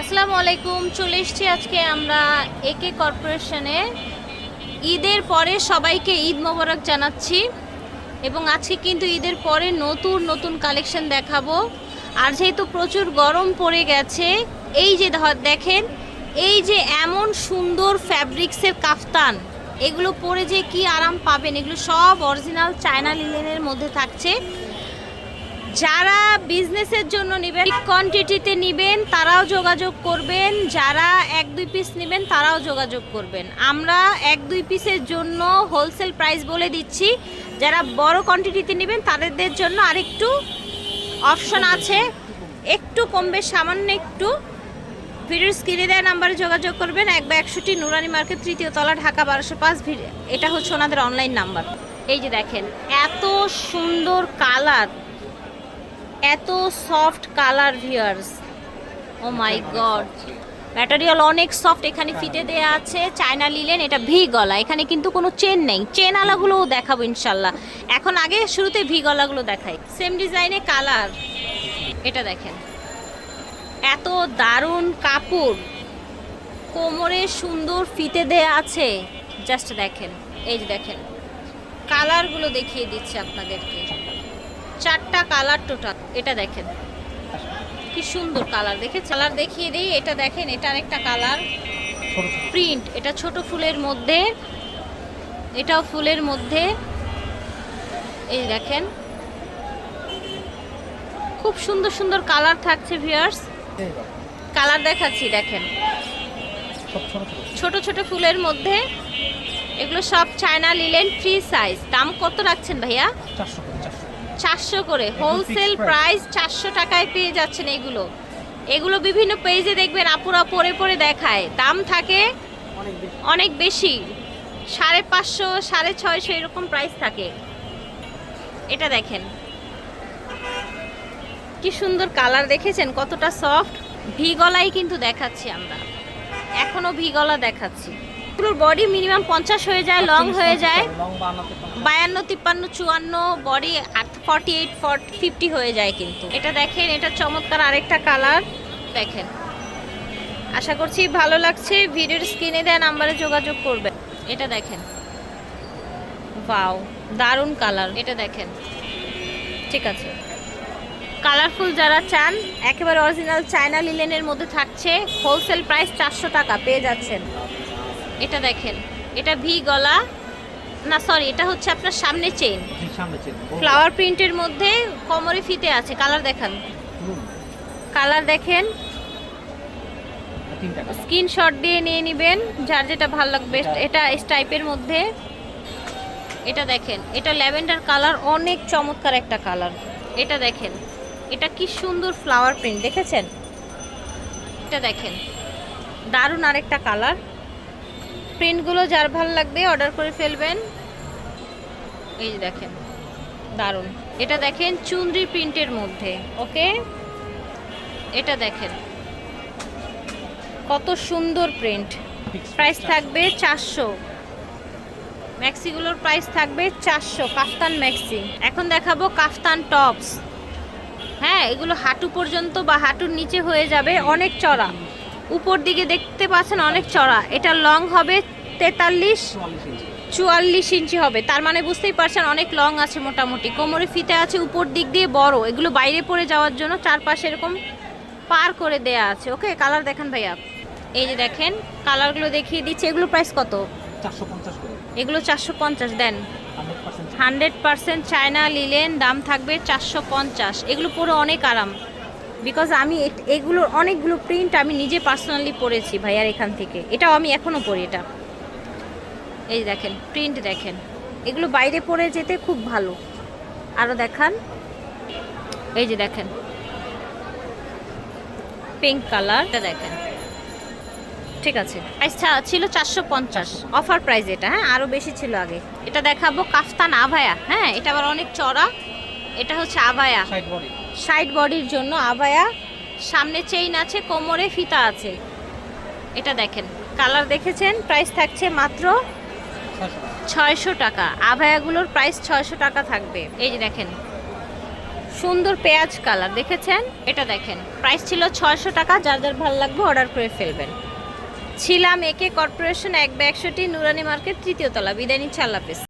আসসালামু আলাইকুম, চলে এসেছি আজকে আমরা একে কর্পোরেশনে। ঈদের পরে সবাইকে ঈদ মোবারক জানাচ্ছি এবং আজকে কিন্তু ঈদের পরে নতুন নতুন কালেকশন দেখাবো। আর যেহেতু প্রচুর গরম পড়ে গেছে, এই যে দেখেন, এই যে এমন সুন্দর ফ্যাব্রিক্সের কাফতান, এগুলো পরে যে কি আরাম পাবেন, এগুলো সব অরিজিনাল চায়না লিলেনের মধ্যে থাকছে। যারা বিজনেসের জন্য নেবেন কোয়ান্টিটিতে নেবেন, তারাও যোগাযোগ করবেন। যারা এক, দুই পিস নেবেন, তারাও যোগাযোগ করবেন। আমরা এক, দুই পিসের জন্য হোলসেল প্রাইস বলে দিচ্ছি। যারা বড় কোয়ান্টিটিতে নেবেন তাদের জন্য আরেকটু অপশন আছে। একটু কমবে সামান্য একটু। ভিডিওর স্ক্রিনে দেওয়া নাম্বারে যোগাযোগ করবেন। এক বা একশোটি নুরানি মার্কেট, তৃতীয় তলা, ঢাকা বারোশো পাঁচ। এটা হচ্ছে ওনাদের অনলাইন নাম্বার এই যে দেখেন, এত সুন্দর কালার এত soft colour viewers oh my God material অনেক সফট এখানে ফিতে দেয়া আছে, চায়না লিলেন এটা ভি গলা। এখানে কিন্তু কোনো চেন নেই। চেন আলাগুলোও দেখাবো ইনশাল্লাহ। এখন আগে শুরুতে ভি গলাগুলো দেখাই। সেম ডিজাইনে কালার এটা দেখেন। এত দারুণ কাপড়। কোমরে সুন্দর ফিতে দেয়া আছে। জাস্ট দেখেন। এই যে দেখেন। কালারগুলো দেখিয়ে দিচ্ছি আপনাদেরকে। চারটা কালার টোটাল এটা দেখেন। কি সুন্দর কালার দেখে কালার দেখিয়ে দিই। এটা দেখেন এটা আরেকটা কালার প্রিন্ট এটা ছোট ফুলের মধ্যে। এটাও ফুলের মধ্যে। এই দেখেন। খুব সুন্দর সুন্দর কালার থাকছে ভিউয়ার্স কালার দেখাচ্ছি দেখেন। ছোট ছোট। ফুলের মধ্যে। এগুলো সব চায়না লিলেন ফ্রি সাইজ দাম কত রাখছেন ভাইয়া? চারশো করে। হোলসেল প্রাইস চারশো টাকায় পেয়ে যাচ্ছেন এগুলো। এগুলো বিভিন্ন পেজে দেখবেন আপুরা পরে পরে দেখায়। দাম থাকে অনেক বেশি। সাড়ে পাঁচশো সাড়ে ছয়শো এরকম প্রাইস থাকে। এটা দেখেন। কি সুন্দর কালার দেখেছেন? কতটা সফট ভি গলাই কিন্তু দেখাচ্ছি আমরা। এখনও ভি গলা দেখাচ্ছি। পুরো বডি মিনিমাম পঞ্চাশ হয়ে যায় লং হয়ে যায়। বায়ান্ন তিপ্পান্ন চুয়ান্ন বডি ফর্টি এইট ফিফটি হয়ে যায় কিন্তু। এটা দেখেন এটা চমৎকার আরেকটা কালার দেখেন। আশা করছি ভালো লাগছে। ভিডিওর স্ক্রিনে দেওয়া নাম্বারে যোগাযোগ করবেন। এটা দেখেন। বাও দারুণ কালার এটা দেখেন। ঠিক আছে। কালারফুল যারা চান একেবারে অরিজিনাল চায়না লিলেনের মধ্যে থাকছে। হোলসেল প্রাইস চারশো টাকা পেয়ে যাচ্ছেন। এটা দেখেন। এটা ভি গলা। না সরি এটা হচ্ছে আপনার সামনে চেইন ফ্লাওয়ার প্রিন্টের মধ্যে কোমরে ফিতে আছে। কালার দেখান। কালার দেখেন। স্ক্রিনশট দিয়ে নিয়ে নেবেন। যার যেটা ভালো লাগবে এটা স্টাইপের মধ্যে। এটা দেখেন। এটা ল্যাভেন্ডার কালার অনেক চমৎকার একটা কালার। এটা দেখেন। এটা কি সুন্দর ফ্লাওয়ার প্রিন্ট দেখেছেন? এটা দেখেন। দারুণ আরেকটা কালার। প্রিন্টগুলো যার ভালো লাগবে অর্ডার করে ফেলবেন। এই যে দেখেন দারুণ। এটা দেখেন চুনরি প্রিন্টের মধ্যে ওকে? এটা দেখেন কত সুন্দর প্রিন্ট প্রাইস থাকবে চারশো। ম্যাক্সিগুলোর প্রাইস থাকবে চারশো কাফতান ম্যাক্সি। এখন দেখাবো কাফতান টপস। হ্যাঁ এগুলো হাঁটু পর্যন্ত বা হাঁটুর নিচে হয়ে যাবে অনেক চড়া। উপর দিকে দেখতে পাচ্ছেন অনেক চড়া। এটা লং হবে তেতাল্লিশ চুয়াল্লিশ ইঞ্চি হবে। তার মানে বুঝতেই পারছেন অনেক লং আছে মোটামুটি। কোমরে ফিতে আছে উপর দিক দিয়ে বড়। এগুলো বাইরে পড়ে যাওয়ার জন্য চারপাশে এরকম পার করে দেয়া আছে। ওকে কালার দেখেন ভাইয়া। এই যে দেখেন কালারগুলো দেখিয়ে দিচ্ছে। এগুলো প্রাইস কত? এগুলো চারশো পঞ্চাশ দেন। হান্ড্রেড পার্সেন্ট চায়না লিলেন দাম থাকবে চারশো পঞ্চাশ। এগুলো পরে অনেক আরাম। বিকজ আমি এগুলোর অনেকগুলো প্রিন্ট আমি নিজে পার্সোনালি পরেছি ভাইয়ার এখান থেকে। এটাও আমি এখনও পরি এটা। এই দেখেন প্রিন্ট দেখেন। এগুলো বাইরে পরে যেতে খুব ভালো। আরও দেখান। এই যে দেখেন। পিঙ্ক কালার এটা দেখেন। ঠিক আছে। প্রাইস ছিল চারশো পঞ্চাশ। অফার প্রাইস এটা হ্যাঁ? আরও বেশি ছিল আগে। এটা দেখাবো কাফতান আভায়া হ্যাঁ? এটা আবার অনেক চড়া। এটা হচ্ছে আভায়া। সাইড বডির জন্য আভায়া, সামনে চেইন আছে, কোমরে ফিতা আছে। এটা দেখেন কালার দেখেছেন? প্রাইস থাকছে মাত্র ছয়শো টাকা। আভায়াগুলোর প্রাইস ছয়শো টাকা থাকবে। এই যে দেখেন, সুন্দর পেঁয়াজ কালার দেখেছেন? এটা দেখেন প্রাইস ছিল ছয়শো টাকা, যার যার ভালো লাগবে অর্ডার করে ফেলবেন। ছিলাম একে কর্পোরেশন, এক ব্যাগশোটি নুরানি মার্কেট, তৃতীয় তলা। বিদায় নিচ্ছে, আল্লাহ।